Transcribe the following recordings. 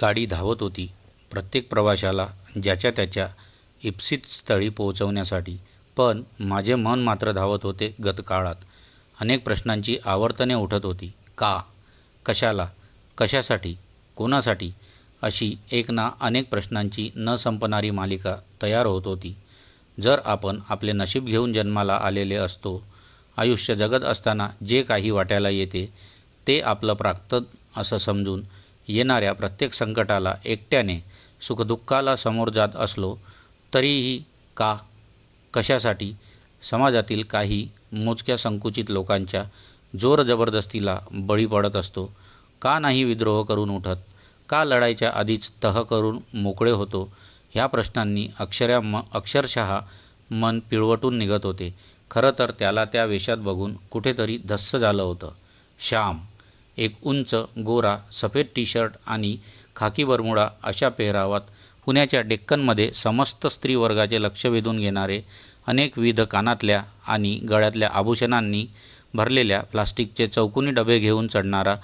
गाडी धावत होती प्रत्येक प्रवाशाला ज्याच्या त्याच्या इप्सित स्थळी पोहोचवण्यासाठी. पण माझे मन मात्र धावत होते गतकाळात. अनेक प्रश्नांची आवर्तने उठत होती. का? कशाला? कशासाठी? कोणासाठी? अशी एक ना अनेक प्रश्नांची न संपणारी मालिका तयार होत होती. जर आपण आपले नशीब घेऊन जन्माला आलेले असतो आयुष्य जगत असताना जे काही वाट्याला येते ते आपलं प्राक्तन असं समजून येणाऱ्या प्रत्येक संकटाला एकट्याने सुखदुःखाला समोर जात असलो तरीही का कशासाठी? समाजातील काही मोजक्या संकुचित लोकांच्या जोर जबरदस्तीला बळी पडत असतो. का नाही विद्रोह करून उठत? का लढाईच्या आधीच तह करून मोकळे होतो? ह्या प्रश्नांनी अक्षरा म अक्षरशः मन पिळवटून निघत होते. खरं तर त्याला त्या वेशात बघून कुठेतरी धस्स झालं होतं. श्याम एक उंच गोरा सफेद टी शर्ट आणि खाकी बरमुडा अशा पेहरावात पुण्याच्या डेक्कनमध्ये समस्त स्त्री वर्गाचे लक्ष वेधून घेणारे अनेकविध कानातल्या आणि गळ्यातल्या आभूषणांनी भरलेल्या प्लास्टिकचे चौकोनी डबे घेऊन चढणारा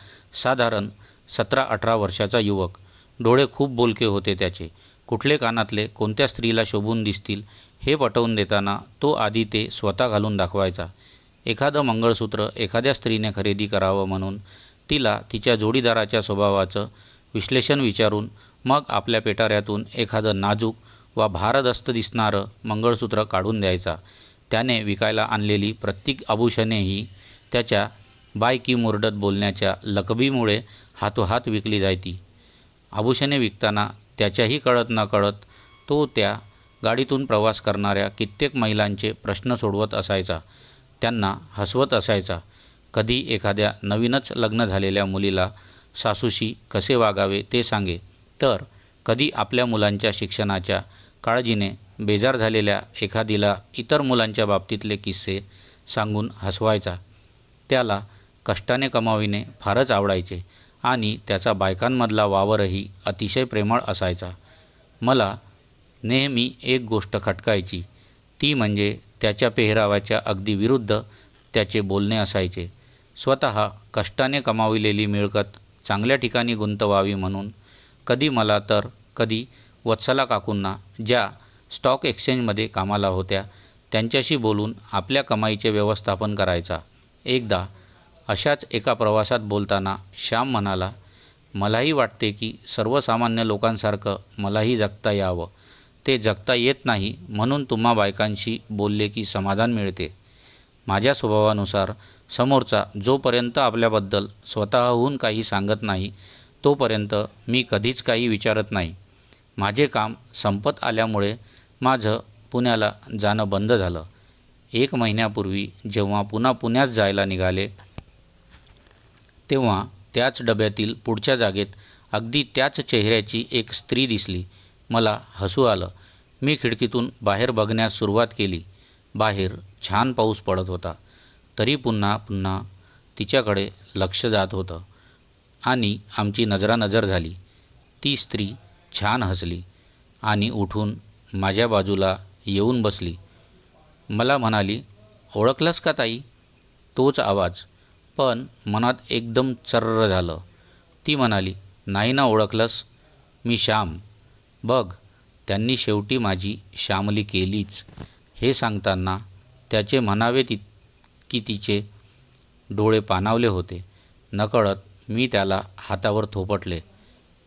साधारण सतरा अठरा वर्षाचा युवक. डोळे खूप बोलके होते त्याचे. कुठले कानातले कोणत्या स्त्रीला शोभून दिसतील हे पटवून देताना तो आधी ते स्वतः घालून दाखवायचा. एखादं मंगळसूत्र एखाद्या स्त्रीने खरेदी करावं म्हणून तिला तिच्या जोडीदाराच्या स्वभावाचं विश्लेषण विचारून मग आपल्या पेटाऱ्यातून एखादं नाजूक वा भारदस्त दिसणारं मंगळसूत्र काढून द्यायचा. त्याने विकायला आणलेली प्रत्येक आभूषणेही त्याच्या बायकी मुरडत बोलण्याच्या लकबीमुळे हातोहात विकली जायती आभूषणे विकताना त्याच्याही कळत न कळत तो त्या गाडीतून प्रवास करणाऱ्या कित्येक महिलांचे प्रश्न सोडवत असायचा. त्यांना हसवत असायचा. कधी एखाद्या नवीनच लग्न झालेल्या मुलीला सासूशी कसे वागावे ते सांगे. तर कधी आपल्या मुलांच्या शिक्षणाच्या काळजीने बेजार झालेल्या एखादीला इतर मुलांच्या बाबतीतले किस्से सांगून हसवायचा. त्याला कष्टाने कमाविणे फारच आवडायचे आणि त्याचा बायकांमधला वावरही अतिशय प्रेमळ असायचा. मला नेहमी एक गोष्ट खटकायची. ती म्हणजे त्याच्या पेहरावाच्या अगदी विरुद्ध त्याचे बोलणे असायचे. स्वतः कष्टाने कमाविलेली मिळकत चांगल्या ठिकाणी गुंतवावी म्हणून कधी मला तर कधी वत्सला काकूंना ज्या स्टॉक एक्सचेंजमध्ये कामाला होत्या त्यांच्याशी बोलून आपल्या कमाईचे व्यवस्थापन करायचा. एकदा अशाच एका प्रवासात बोलताना श्याम म्हणाला मलाही वाटते की सर्वसामान्य लोकांसारखं मलाही जगता यावं. ते जगता येत नाही म्हणून तुम्हा बायकांशी बोलले की समाधान मिळते. माझ्या स्वभावानुसार समोरचा जोपर्यंत आपल्याबद्दल स्वतःहून काही सांगत नाही तोपर्यंत मी कधीच काही विचारत नाही. माझे काम संपत आल्यामुळे माझं पुण्याला जाणं बंद झालं. एक महिन्यापूर्वी जेव्हा पुन्हा पुण्यात जायला निघाले तेव्हा त्याच डब्यातील पुढच्या जागेत अगदी त्याच चेहऱ्याची एक स्त्री दिसली. मला हसू आलं. मी खिडकीतून बाहेर बघण्यास सुरुवात केली. बाहेर छान पाऊस पडत होता. तरी पुन्हा पुन्हा तिच्याकडे लक्ष जात होतं. आणि आमची नजरानजर झाली. ती स्त्री छान हसली आणि उठून माझ्या बाजूला येऊन बसली. मला म्हणाली ओळखलंस का ताई? तोच आवाज. पण मनात एकदम चर्र झालं. ती म्हणाली नाही ना ओळखलंस मी श्याम. बघ त्यांनी शेवटी माझी श्यामली केलीच. हे सांगताना त्याचे म्हणावे ति की तिचे डोळे पाणावले होते. नकळत मी त्याला हातावर थोपटले.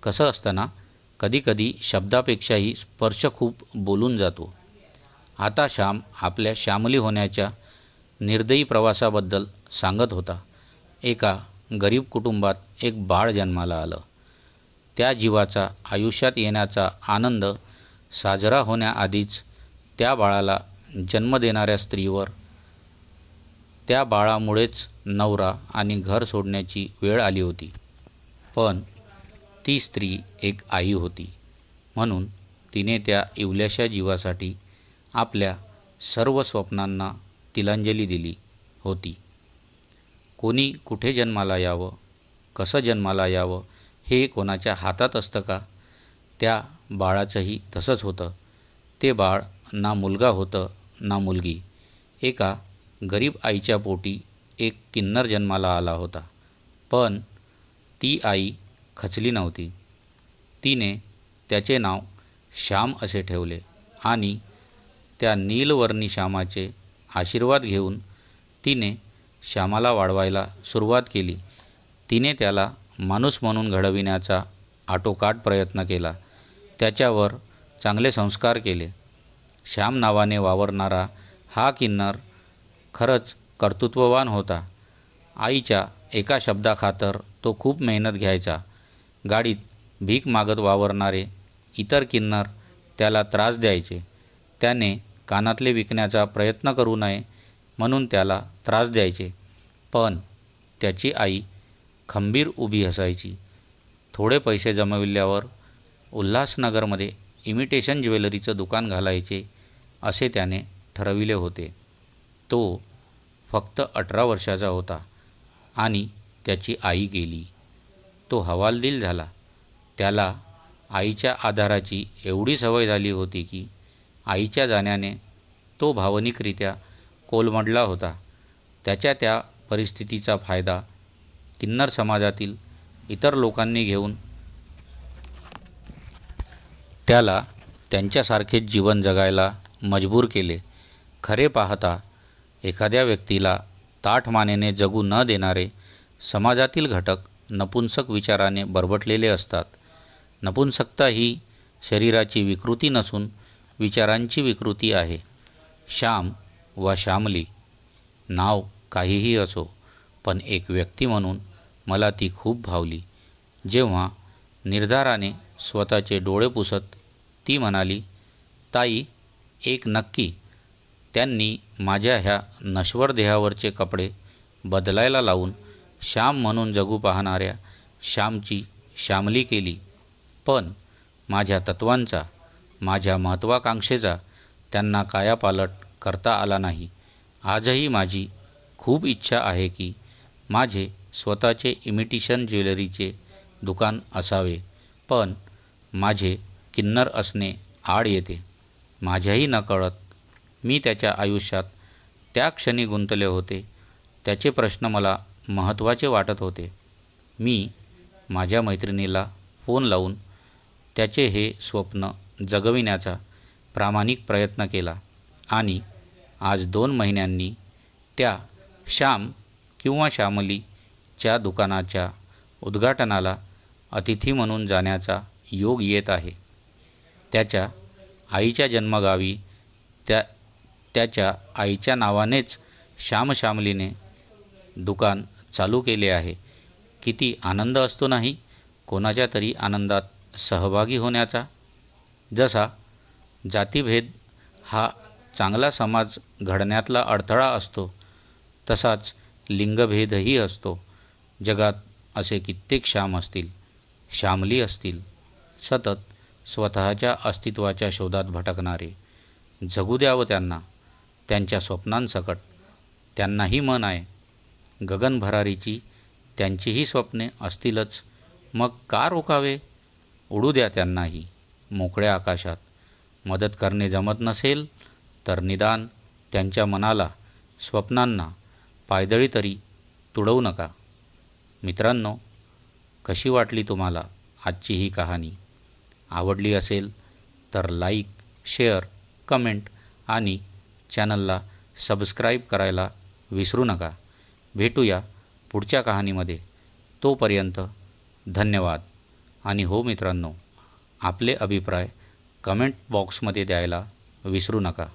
कसं असताना कधीकधी शब्दापेक्षाही स्पर्श खूप बोलून जातो. आता श्याम आपल्या श्यामली होण्याच्या निर्दयी प्रवासाबद्दल सांगत होता. एका गरीब कुटुंबात एक बाळ जन्माला आलं. त्या जीवाचा आयुष्यात येण्याचा आनंद साजरा होण्याआधीच त्या बाळाला जन्म देणाऱ्या स्त्रीवर. त्या बाळामुळेच नवरा आणि घर सोडण्याची वेळ आली होती. पण ती स्त्री एक आई होती. म्हणून तिने त्या इवल्याशा जीवासाठी आपल्या सर्व स्वप्नांना तिलांजली दिली होती. कोणी कुठे जन्माला यावं? कसं जन्माला यावं? हे कोणाच्या हातात असतं का? त्या बाळाचंही तसंच होतं. ते बाळ ना मुलगा होतं ना मुलगी. एका गरीब आईच्या पोटी एक किन्नर जन्माला आला होता. पण ती आई खचली नव्हती. तिने त्याचे नाव श्याम असे ठेवले आणि त्या नीलवर्णी श्यामाचे आशीर्वाद घेऊन तिने श्यामाला वाढवायला सुरुवात केली. तिने त्याला माणूस म्हणून घडविण्याचा आटोकाट प्रयत्न केला. त्याच्यावर चांगले संस्कार केले. श्याम नावाने वावरणारा हा किन्नर खरंच कर्तृत्ववान होता. आईच्या एका शब्दाखातर तो खूप मेहनत घ्यायचा. गाडीत भीक मागत वावरणारे इतर किन्नर त्याला त्रास द्यायचे. त्याने कानातले विकण्याचा प्रयत्न करू नये म्हणून त्याला त्रास द्यायचे. पण त्याची आई खंबीर उभी असायची. थोडे पैसे जमविल्यावर उल्हासनगरमध्ये इमिटेशन ज्वेलरीचं दुकान घालायचे. असे त्याने ठरविले होते. तो फक्त अठरा वर्षाचा होता आणि त्याची आई गेली. तो हवालदिल झाला. त्याला आईच्या आधाराची एवढी सवय झाली होती की आईच्या जाण्याने तो भावनिकरित्या कोलमडला होता. त्याच्या त्या परिस्थितीचा फायदा किन्नर समाजातील इतर लोकांनी घेऊन त्याला त्यांच्यासारखेच जीवन जगायला मजबूर केले. खरे पाहता एखाद्या व्यक्तीला ताठ मानेने जगू न देणारे समाजातील घटक नपुंसक विचाराने बरबटलेले असतात. नपुंसकता ही शरीराची विकृती नसून विचारांची विकृती आहे. श्याम वा श्यामली नाव काहीही असो पण एक व्यक्ती म्हणून मला ती खूप भावली. जेव्हा निर्धाराने स्वतःचे डोळे पुसत ती म्हणाली ताई एक नक्की त्यांनी माझ्या ह्या नश्वर देहावरचे कपडे बदलायला लावून श्याम म्हणून जगू पाहणाऱ्या श्यामची श्यामली केली. पण माझ्या तत्वांचा माझ्या महत्त्वाकांक्षेचा त्यांना कायापालट करता आला नाही. आजही माझी खूप इच्छा आहे की माझे स्वतःचे इमिटेशन ज्वेलरीचे दुकान असावे पण माझे किन्नर असणे आड येते. माझ्याही नकळत मी त्याच्या आयुष्यात त्या क्षणी गुंतले होते. त्याचे प्रश्न मला महत्त्वाचे वाटत होते. मी माझ्या मैत्रिणीला फोन लावून त्याचे हे स्वप्न जगविण्याचा प्रामाणिक प्रयत्न केला आणि आज दोन महिन्यांनी त्या श्याम किंवा श्यामलीच्या दुकानाच्या उद्घाटनाला अतिथी म्हणून जाण्याचा योग येत आहे. त्याच्या आईच्या जन्मगावी त्या त्याच्या आईच्या नावानेच श्यामश्यामलीने दुकान चालू केले आहे. किती आनंद असतो नाही? कोणाच्या तरी आनंदात सहभागी होण्याचा? जसा जातीभेद हा चांगला समाज घडण्यातला अडथळा असतो तसाच लिंगभेदही असतो. जगात असे कित्येक श्याम असतील श्यामली असतील. सतत स्वतःच्या अस्तित्वाच्या शोधात भटकणारे. जगू द्यावं त्यांना. त्यांच्या स्वप्नांसकट. त्यांनाही मन आहे. गगनभरारीची त्यांचीही स्वप्ने असतीलच. मग का रोखावे उडू द्या त्यांनाही. मोकळ्या आकाशात. मदत करणे जमत नसेल तर निदान त्यांच्या मनाला स्वप्नांना पायदळी तरी तुडवू नका. मित्रांनो कशी वाटली तुम्हाला आजची ही कहाणी? आवडली असेल तर लाईक शेअर कमेंट आणि चॅनलला सबस्क्राईब करायला विसरू नका. भेटूया पुढच्या कहाणीमध्ये. तोपर्यंत धन्यवाद. आणि हो मित्रांनो आपले अभिप्राय कमेंट बॉक्समध्ये द्यायला विसरू नका.